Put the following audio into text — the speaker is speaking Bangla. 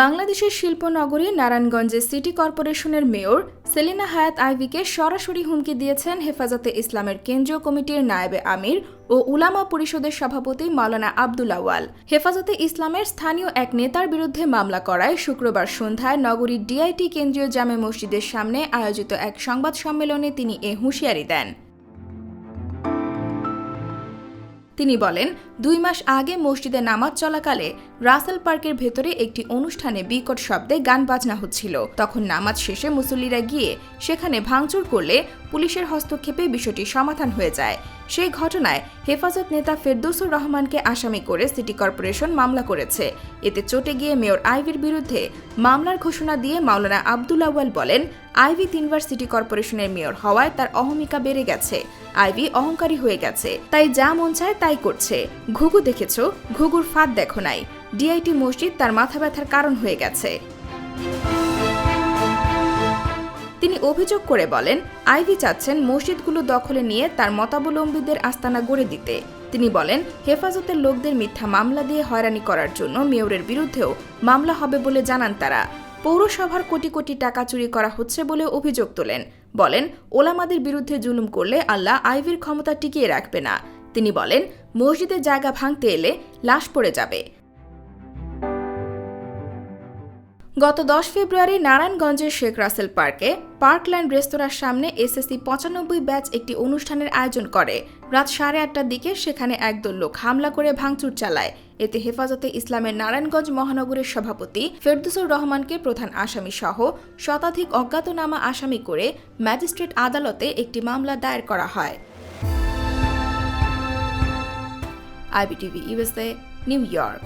বাংলাদেশের শিল্পনগরী নারায়ণগঞ্জে সিটি কর্পোরেশনের মেয়র সেলিনা হায়াত আইভিকে সরাসরি হুমকি দিয়েছেন হেফাজতে ইসলামের কেন্দ্রীয় কমিটির নায়েবে আমির ও উলামা পরিষদের সভাপতি মাওলানা আবদুল আওয়াল হেফাজতে ইসলামের স্থানীয় এক নেতার বিরুদ্ধে মামলা করায় শুক্রবার সন্ধ্যায় নগরীর ডিআইটি কেন্দ্রীয় জামে মসজিদের সামনে আয়োজিত এক সংবাদ সম্মেলনে তিনি এ হুঁশিয়ারি দেন। তিনি বলেন, দুই মাস আগে মসজিদে নামাজ চলাকালে রাসেল পার্কের ভেতরে একটি অনুষ্ঠানে বিকট শব্দে গান বাজনা হচ্ছিল। তখন নামাজ শেষে মুসল্লিরা গিয়ে সেখানে ভাঙচুর করলে পুলিশের হস্তক্ষেপে বিষয়টি সমাধান হয়ে যায়। সেই ঘটনায় হেফাজত নেতা ফেরদৌসুর রহমানকে আসামি করে সিটি কর্পোরেশন মামলা করেছে। এতে চটে গিয়ে মেয়র আইভির বিরুদ্ধে মামলার ঘোষণা দিয়ে মাওলানা আবদুল আওয়াল বলেন, আইভি তিনবার সিটি কর্পোরেশনের মেয়র হওয়ায় তার অহমিকা বেড়ে গেছে। আইভি অহংকারী হয়ে গেছে। তাই যা মন চায় তাই করছে। ঘুঘু দেখেছ? ঘুঘুর ফাঁদ দেখো নাই। ডিআইটি মসজিদ তার মাথা ব্যথার কারণ হয়ে গেছে। অভিযোগ করে বলেন, আইভি চাচ্ছেন মসজিদগুলো দখলে নিয়ে তার মতাবলম্বীদের আস্তানা গড়ে দিতে। তিনি বলেন, হেফাজতের লোকদের মিথ্যা মামলা দিয়ে হয়রানি করার জন্য মেয়রের বিরুদ্ধেও মামলা হবে বলে জানান তারা। পৌরসভার কোটি কোটি টাকা চুরি করা হচ্ছে বলে অভিযোগ তোলেন। বলেন, ওলামাদের বিরুদ্ধে জুলুম করলে আল্লাহ আইভির ক্ষমতা টিকিয়ে রাখবে না। তিনি বলেন, মসজিদের জায়গা ভাঙতে এলে লাশ পড়ে যাবে। গত দশ ফেব্রুয়ারি নারায়ণগঞ্জের শেখ রাসেল পার্কে পার্কল্যান্ড রেস্তোরাঁর সামনে এসএসসি পঁচানব্বই ব্যাচ একটি অনুষ্ঠানের আয়োজন করে। রাত সাড়ে আটটার দিকে সেখানে একদল লোক হামলা করে ভাঙচুর চালায়। এতে হেফাজতে ইসলামের নারায়ণগঞ্জ মহানগরের সভাপতি ফেরদুসুর রহমানকে প্রধান আসামি সহ শতাধিক অজ্ঞাতনামা আসামি করে ম্যাজিস্ট্রেট আদালতে একটি মামলা দায়ের করা হয়। IBTV USA New York.